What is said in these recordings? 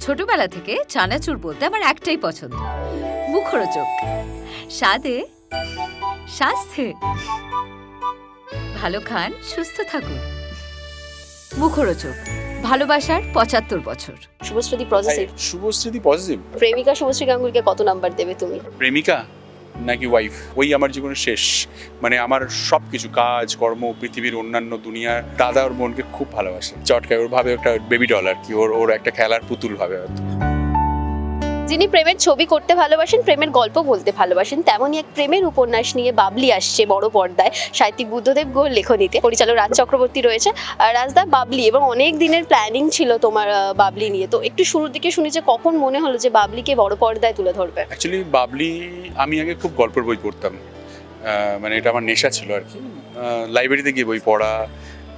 ছোটবেলা থেকে চানাচুর বলতে আমার একটাই পছন্দ। মুখরোচক। স্বাদে স্বাস্থ্যে ভালো খান সুস্থ থাকুন। মুখরোচক। ভালোবাসার পঁচাত্তর বছর। শুভশ্রী পজিটিভ শুভশ্রুতি পজিটিভ প্রেমিকা শুভশ্রী গাঙ্গুলিকে কত নাম্বার দেবে তুমি? প্রেমিকা? নাকি ওয়াইফ ওই আমার জীবনের শেষ। মানে আমার সব কিছু কাজ, কর্ম, পৃথিবীর অন্যান্য দুনিয়া দাদা ওর বোনকে খুব ভালোবাসে। চটকায়, ওর ভাবে একটা বেবি ডল আর কি, ওর ওর একটা খেলার পুতুল ভাবে হয়তো। যিনি প্রেমের ছবি করতে ভালোবাসেন, প্রেমের গল্প বলতে ভালোবাসেন, তেমনই এক প্রেমের উপন্যাস নিয়ে বাবলি আসছে বড় পর্দায় সাহিত্যিক বুদ্ধদেব গোল লেখনীতে। পরিচালক রাজ চক্রবর্তী রয়েছে রাজদা বাবলি এবং অনেক দিনের প্ল্যানিং ছিল তোমার বাবলি নিয়ে। তো একটু শুরুর দিকে শুনি যে কখন মনে হলো যে বাবলিকে বড় পর্দায় তুলে ধরবে? অ্যাকচুয়ালি বাবলি আমি আগে খুব গল্পের বই পড়তাম। মানে এটা আমার নেশা ছিল আর কি। লাইব্রেরিতে গিয়ে বই পড়া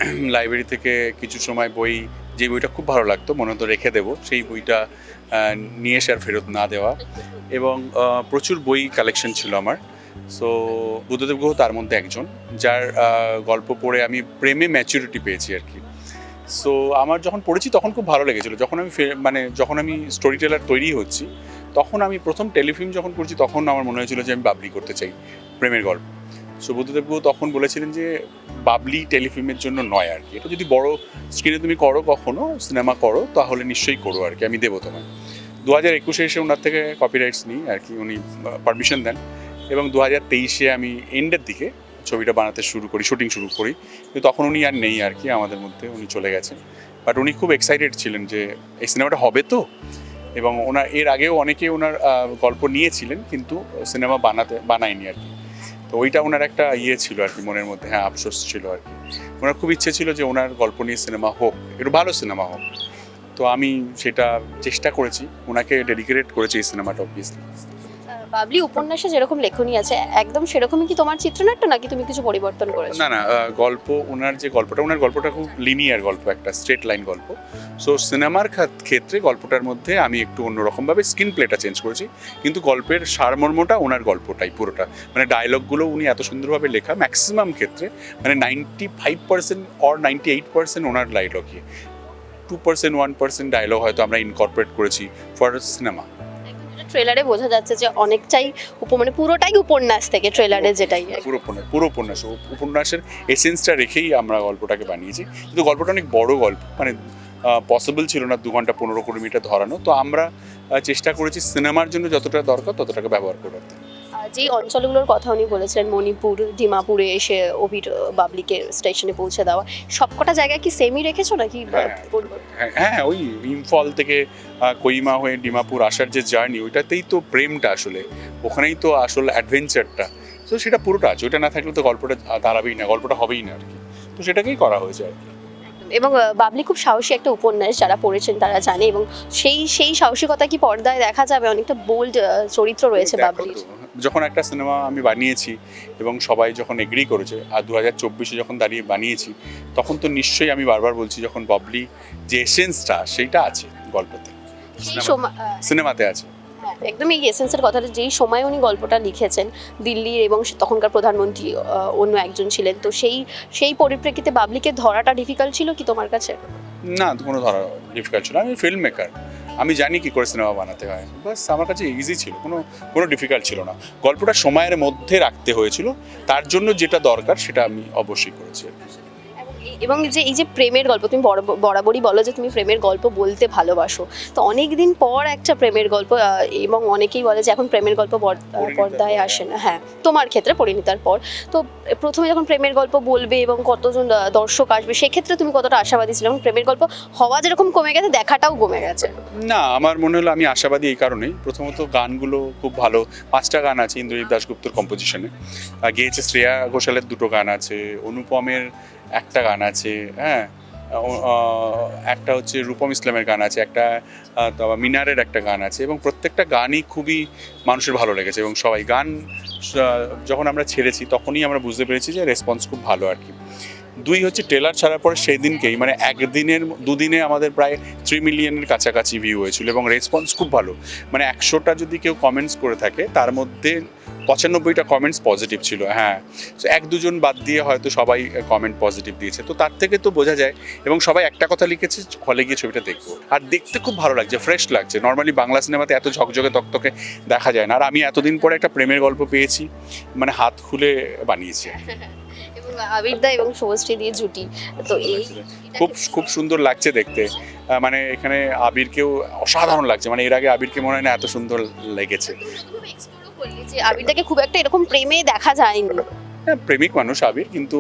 লাইব্রেরি থেকে কিছু সময় বই যে বইটা খুব ভালো লাগতো, মনে হতো রেখে দেবো। সেই বইটা নিয়ে এসে আর ফেরত না দেওয়া। এবং প্রচুর বই কালেকশন ছিল আমার। সো বুদ্ধদেব গুহ তার মধ্যে একজন, যার গল্প পড়ে আমি প্রেমে ম্যাচুরিটি পেয়েছি আর কি। সো আমার যখন পড়েছি তখন খুব ভালো লেগেছিল। যখন আমি মানে যখন আমি স্টোরি টেলার তৈরি হচ্ছি, তখন আমি প্রথম টেলিফিল্ম যখন করছি তখন আমার মনে হয়েছিল যে আমি বাবলি করতে চাই প্রেমের গল্প। সো বুদ্ধদেব গুহ তখন বলেছিলেন যে, বাবলি টেলিফিল্মের জন্য নয় আর কি। এটা যদি বড় স্ক্রিনে তুমি করো কখনো সিনেমা করো, তাহলে নিশ্চয়ই করো আর কি, আমি দেবো তোমায়। দু হাজার একুশে এসে ওনার থেকে কপিরাইটস নিই আর কি, উনি পারমিশন দেন। এবং দু হাজার তেইশে আমি এন্ডের দিকে ছবিটা বানাতে শুরু করি শুটিং শুরু করি। কিন্তু তখন উনি আর নেই আর কি, আমাদের মধ্যে উনি চলে গেছেন। বাট উনি খুব এক্সাইটেড ছিলেন যে, এই সিনেমাটা হবে তো? এবং ওনার, এর আগেও অনেকে ওনার গল্প নিয়েছিলেন, কিন্তু সিনেমা বানাতে, বানায়নি আর কি। তো ওইটা ওনার একটা ইয়ে ছিল আর কি, মনের মধ্যে হ্যাঁ আফসোস ছিল আর কি। ওনার খুব ইচ্ছে ছিল যে ওনার গল্প নিয়ে সিনেমা হোক, একটু ভালো সিনেমা হোক। তো আমি সেটা চেষ্টা করেছি, ওনাকে ডেডিকেটেড করেছি এই সিনেমাটা অবভিয়াসলি বাবলি উপন্যাসে যেরকম লেখনী আছে, একদম সেরকমই কি তোমার চিত্রনাট্য নাকি তুমি কিছু পরিবর্তন করেছ? না না গল্প ওনার যে গল্পটা ওনার গল্পটা খুব লিনিয়ার গল্প, একটা স্ট্রেট লাইন গল্প। সো সিনেমার ক্ষেত্রে গল্পটার মধ্যে আমি একটু অন্যরকমভাবে স্ক্রিন প্লেটা চেঞ্জ করেছি, কিন্তু গল্পের সারমর্মটা ওনার গল্পটাই পুরোটা। মানে ডায়লগগুলো উনি এত সুন্দরভাবে লেখা ম্যাক্সিমাম ক্ষেত্রে মানে ninety five percent or ninety eight percent owner ডায়লগই two percent one percent dialogue হয়তো আমরা ইনকর্পোরেট করেছি ফর সিনেমা ট্রেলারে বোঝা যাচ্ছে যে অনেকটাই মানে পুরোটাই উপন্যাস থেকে ট্রেলারে যেটাই পুরো উপন্যাস পুরো উপন্যাস উপন্যাসের এসেন্সটা রেখেই আমরা গল্পটাকে বানিয়েছি। কিন্তু গল্পটা অনেক বড় গল্প মানে পসিবল ছিল না দু ঘণ্টা পনেরো কুড়ি মিনিটে ধরানো। তো আমরা চেষ্টা করেছি সিনেমার জন্য যতটা দরকার ততটাকে ব্যবহার করতে যেই অঞ্চলগুলোর কথা উনি বলেছিলেন মণিপুর ডিমাপুরে এসে অভির বাবলিকে স্টেশনে পৌঁছে দেওয়া সবকটা জায়গায় কি সেমই রেখেছো নাকি হ্যাঁ। হ্যাঁ হ্যাঁ ওই ইমফল থেকে কইমা হয়ে ডিমাপুর আসার যে জার্নি ওইটাতেই তো প্রেমটা আসলে। ওখানেই তো আসলে অ্যাডভেঞ্চারটা তো সেটা পুরোটা আছে ওইটা না থাকলে তো গল্পটা দাঁড়াবেই না গল্পটা হবেই না আর কি। তো সেটাকেই করা হয়েছে আর কি। এবং বাবলি খুব সাহসী একটা উপন্যাস যারা পড়েছেন তারা জানে এবং সেই সেই সাহসিকতা কি পর্দায় দেখা যাবে? অনেকটা বোল্ড চরিত্র রয়েছে বাবলির। যখন একটা সিনেমা আমি বানিয়েছি এবং সবাই যখন এগ্রি করেছে আর দু হাজার চব্বিশে যখন দাঁড়িয়ে বানিয়েছি তখন তো নিশ্চয়ই আমি বারবার বলছি যখন বাবলি যে এসেন্সটা সেইটা আছে গল্পতে। সিনেমাতে আছে। হ্যাঁ, একদম এই এসেন্সের কথাটা যেই সময় উনি গল্পটা লিখেছেন দিল্লির এবং তখনকার প্রধানমন্ত্রী অন্য একজন ছিলেন তো সেই সেই পরিপ্রেক্ষিতে বাবলিকে ধরাটা ডিফিকাল্ট ছিল কি তোমার কাছে? না কোনো ধরা ডিফিকাল্ট ছিল। আমি ফিল্ম মেকার আমি জানি কি করে সিনেমা বানাতে হয় বাস আমার কাছে ইজি ছিল, কোনো কোনো ডিফিকাল্ট ছিল না গল্পটা সময়ের মধ্যে রাখতে হয়েছিল, তার জন্য যেটা দরকার সেটা আমি অবশ্যই করেছি আর কি। এবং যে এই যে প্রেমের গল্প তুমি বরাব- বরাবরই বলো যে তুমি প্রেমের গল্প বলতে ভালোবাসো। তো অনেক দিন পর একটা প্রেমের গল্প এবং অনেকেই বলে যে এখন প্রেমের গল্প পর্দায় আসে না। হ্যাঁ তোমার ক্ষেত্রে পরিণীতার পর। তো প্রথমে যখন প্রেমের গল্প বলবে এবং কতজন দর্শক আসবে সেক্ষেত্রে তুমি কতটা আশাবাদী ছিল? এবং প্রেমের গল্প হওয়া যেরকম কমে গেছে দেখাটাও কমে গেছে। না আমার মনে হলো আমি আশাবাদী এই কারণেই। প্রথমত গানগুলো খুব ভালো। পাঁচটা গান আছে ইন্দ্রজিৎ দাশগুপ্তর কম্পোজিশনে গেয়েছে শ্রেয়া ঘোষালের দুটো গান আছে। অনুপমের একটা গান আছে হ্যাঁ? একটা হচ্ছে রূপম ইসলামের গান আছে, একটা মিনারের একটা গান আছে এবং প্রত্যেকটা গানই খুবই মানুষের ভালো লেগেছে এবং সবাই গান যখন আমরা ছেড়েছি তখনই আমরা বুঝতে পেরেছি যে রেসপন্স খুব ভালো আর কি। দুই হচ্ছে ট্রেলার ছাড়ার পরে সেই দিনকেই মানে একদিনের, দুদিনে আমাদের প্রায় থ্রি মিলিয়নের কাছাকাছি ভিউ হয়েছিল এবং রেসপন্স খুব ভালো। মানে একশোটা যদি কেউ কমেন্টস করে থাকে, তার মধ্যে পঁচানব্বইটা কমেন্টস পজিটিভ ছিল হ্যাঁ। তো এক দুজন বাদ দিয়ে হয়তো সবাই কমেন্ট পজিটিভ দিয়েছে। তো তার থেকে তো বোঝা যায় এবং সবাই একটা কথা লিখেছে হলে গিয়ে ছবিটা দেখব। আর দেখতে খুব ভালো লাগছে ফ্রেশ লাগছে। নর্মালি বাংলা সিনেমাতে এত ঝকঝকে তকতকে দেখা যায় না। আর আমি এতদিন পরে একটা প্রেমের গল্প পেয়েছি মানে হাত খুলে বানিয়েছি আবিরদা এবং শুভশ্রী দিয়ে জুটি। তো এই খুব খুব সুন্দর লাগছে দেখতে। মানে এখানে আবিরকেও অসাধারণ লাগছে। মানে এর আগে আবিরকে মনে হয় না এত সুন্দর লেগেছে। যে আবিরটাকে খুব একটা এরকম প্রেমে দেখা যায়নি। হ্যাঁ প্রেমিক মানুষ আবির, কিন্তু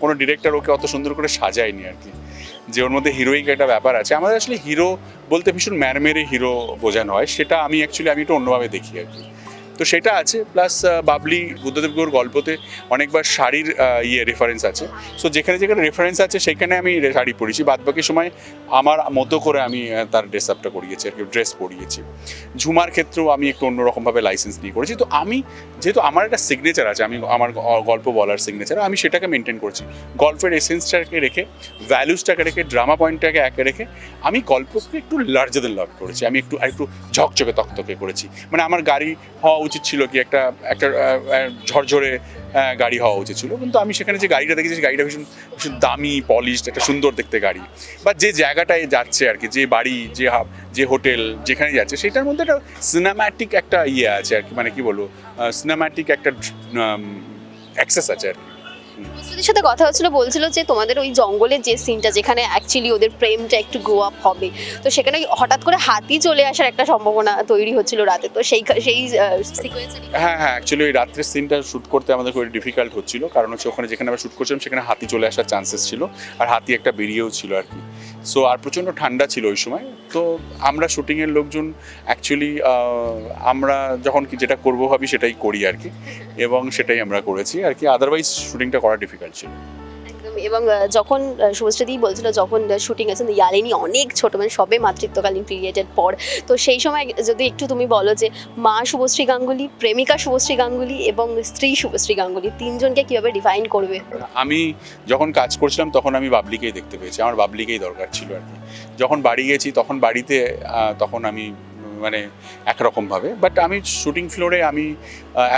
কোনো ডিরেক্টর ওকে অত সুন্দর করে সাজায়নি আর কি। যে ওর মধ্যে হিরোইক একটা ব্যাপার আছে। আমাদের আসলে হিরো বলতে ভীষণ ম্যারমেরে হিরো বোঝানো হয়। সেটা আমি অ্যাকচুয়ালি আমি একটু অন্যভাবে দেখি আর কি। তো সেটা আছে প্লাস বাবলি বুদ্ধদেব গৌর গল্পতে অনেকবার শাড়ির ইয়ে রেফারেন্স আছে। সো যেখানে যেখানে রেফারেন্স আছে, সেখানে আমি শাড়ি পরেছি বাদ বাকি সময় আমার মতো করে আমি তার ড্রেস আপটা করিয়েছি, আর কি ড্রেস পরিয়েছি। ঝুমার ক্ষেত্রেও আমি একটু অন্যরকমভাবে লাইসেন্স নিয়ে করেছি। তো আমি, যেহেতু আমার একটা সিগনেচার আছে, আমি আমার গল্প বলার সিগনেচার আমি সেটাকে মেনটেন করছি। গল্পের এসেন্সটাকে রেখে ভ্যালুসটাকে রেখে ড্রামা পয়েন্টটাকে একে রেখে, আমি গল্পকে একটু লার্জার দেন লাভ করেছি। আমি একটু একটু ঝকঝকে তকতকে করেছি। মানে আমার গাড়ি হওয়া উচিত ছিল কি একটা একটা ঝরঝরে গাড়ি হওয়া উচিত ছিল। কিন্তু আমি সেখানে যে গাড়িটা দেখেছি, সেই গাড়িটা ভীষণ ভীষণ দামি পলিশড একটা সুন্দর দেখতে গাড়ি। বা যে জায়গাটায় যাচ্ছে আর কি, যে বাড়ি, যে হাব, যে হোটেল যেখানে যাচ্ছে, সেটার মধ্যে একটা সিনেম্যাটিক একটা ইয়ে আছে আর কি মানে কি বলব সিনেম্যাটিক একটা অ্যাক্সেস আছে আর কি। শুভশ্রীর সাথে কথা হচ্ছিল, বলছিল যে তোমাদের ওই জঙ্গলের যে সিনটা যেখানে অ্যাকচুয়ালি ওদের প্রেমটা একটু গ্রো আপ হবে, তো সেখানে হঠাৎ করে হাতি চলে আসার একটা সম্ভাবনা তৈরি হচ্ছিল রাতে, তো সেই সেই হ্যাঁ হ্যাঁ অ্যাকচুয়ালি ওই রাত্রের সিনটা শ্যুট করতে আমাদের খুবই ডিফিকাল্ট হচ্ছিল, কারণ হচ্ছে ওখানে যেখানে আমরা শ্যুট করছিলাম সেখানে হাতি চলে আসার চান্সেস ছিল, আর হাতি একটা বেরিয়েও ছিল আর কি। সো আর প্রচণ্ড ঠান্ডা ছিল ওই সময়, তো আমরা শুটিংয়ের লোকজন অ্যাকচুয়ালি আমরা যখন কি যেটা করব ভাবি সেটাই করি আর কি, এবং সেটাই আমরা করেছি আর কি আদারওয়াইজ শুটিংটা করা ডিফিকাল্ট ছিল। একদম এবং যখন শুভশ্রীদি বলছিল যখন শুটিং আছে ইয়ালিনী অনেক ছোট মানে সবে মাতৃত্বকালীন পিরিয়ডের পর। তো সেই সময় যদি একটু তুমি বলো যে মা শুভশ্রী গাঙ্গুলি প্রেমিকা শুভশ্রী গাঙ্গুলি এবং স্ত্রী শুভশ্রী গাঙ্গুলি তিনজনকে কীভাবে ডিফাইন করবে? আমি যখন কাজ করছিলাম তখন আমি বাবলিকেই দেখতে পেয়েছি। আমার বাবলিকেই দরকার ছিল আর কি। যখন বাড়ি গেছি তখন বাড়িতে তখন আমি মানে একরকমভাবে বাট আমি শুটিং ফ্লোরে আমি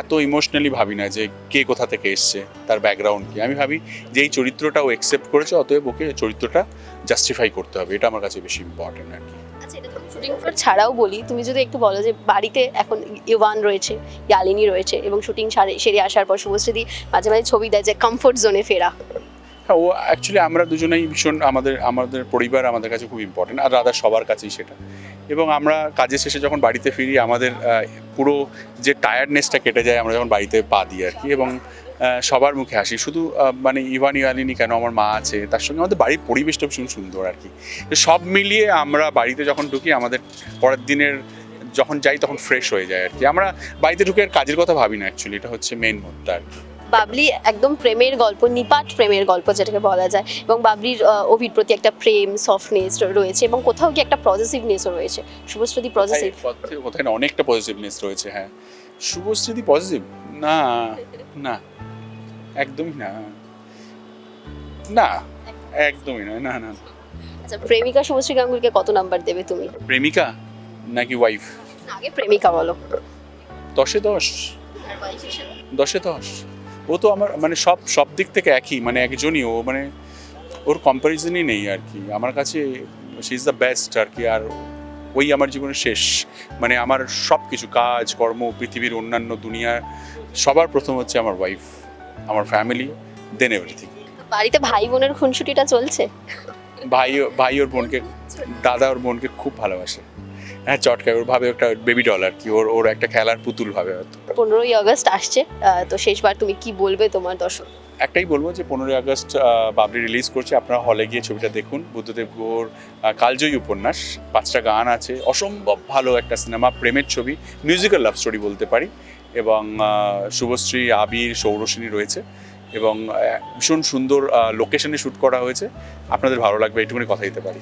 এত ইমোশনালি ভাবি না যে কে কোথা থেকে এসছে তার ব্যাকগ্রাউন্ড কি। আমি ভাবি যে এই চরিত্রটা ও একসেপ্ট করেছে অতএব ওকে চরিত্রটা জাস্টিফাই করতে হবে। এটা আমার কাছে বেশি ইম্পর্টেন্ট আর কি। আচ্ছা শুটিং ফ্লোর ছাড়াও বলি। তুমি যদি একটু বলো যে বাড়িতে এখন ইভান রয়েছে ইয়ালিনী রয়েছে এবং শুটিং সারে সেরে আসার পর শুভশ্রীদি মাঝে মাঝে ছবি দেয় যে কমফোর্ট জোনে ফেরা। হ্যাঁ ও অ্যাকচুয়ালি আমরা দুজনেই ভীষণ আমাদের আমাদের পরিবার আমাদের কাছে খুব ইম্পর্টেন্ট আর রাধা সবার কাছেই সেটা। এবং আমরা কাজের শেষে যখন বাড়িতে ফিরি, আমাদের পুরো যে টায়ার্ডনেসটা কেটে যায়, আমরা যখন বাড়িতে পা দিই আর কি এবং সবার মুখে হাসি। শুধু মানে ইভান ইয়ালিনী কেন আমার মা আছে, তার সঙ্গে আমাদের বাড়ির পরিবেশটা ভীষণ সুন্দর আর কি। সব মিলিয়ে আমরা বাড়িতে যখন ঢুকি, আমাদের পরের দিনের যখন যাই, তখন ফ্রেশ হয়ে যায় আর কি। আমরা বাড়িতে ঢুকে আর কাজের কথা ভাবি না অ্যাকচুয়ালি এটা হচ্ছে মেন মুদ্রা আর কি। বাবলি একদম প্রেমের গল্প নিপাট প্রেমের গল্প যেটাকে বলা যায় এবং বাবলির অভির প্রতি একটা প্রেম সফটনেস রয়েছে এবং কোথাও কি একটা পজিটিভনেসও রয়েছে। শুভশ্রুতি পজিটিভ কোথায় অনেকটা পজিটিভনেস রয়েছে হ্যাঁ। শুভশ্রীতি পজিটিভ না না একদমই না। না একদমই না না না। আচ্ছা প্রেমিকা শুভশ্রী গাঙ্গুলিকে কত নাম্বার দেবে তুমি? প্রেমিকা নাকি ওয়াইফ আগে প্রেমিকা বলো। দশে দশ। দশে দশ। ও তো আমার মানে সব সব দিক থেকে একই মানে একজনই ও মানে ওর কম্প্যারিজনই নেই আর কি। আমার কাছে সি ইজ দ্য বেস্ট আর কি আর ওই আমার জীবনের শেষ। মানে আমার সব কিছু কাজ কর্ম পৃথিবীর অন্যান্য দুনিয়ার সবার প্রথম হচ্ছে আমার ওয়াইফ আমার ফ্যামিলি দেন এভরিথিং বাড়িতে ভাই বোনের খুনসুটিটা চলছে? ভাই ভাই ওর বোনকে দাদা ওর বোনকে খুব ভালোবাসে। হ্যাঁ চটকায় ওর ভাবে একটা বেবি ডল আর কি। ওর ওর একটা খেলার পুতুল ভাবে হয়তো। পনেরোই আগস্ট আসছে তো শেষবার তুমি কি বলবে তোমার দর্শক? একটাই বলব যে পনেরোই আগস্ট বাবলি রিলিজ করছে। আপনারা হলে গিয়ে ছবিটা দেখুন। বুদ্ধদেব আহ, কালজয়ী উপন্যাস। পাঁচটা গান আছে। অসম্ভব ভালো একটা সিনেমা প্রেমের ছবি। মিউজিক্যাল লাভ স্টোরি বলতে পারি। এবং শুভশ্রী আবির সৌরসিনী রয়েছে। এবং ভীষণ সুন্দর লোকেশনে শ্যুট করা হয়েছে। আপনাদের ভালো লাগবে এইটুকুনি কথা দিতে পারি।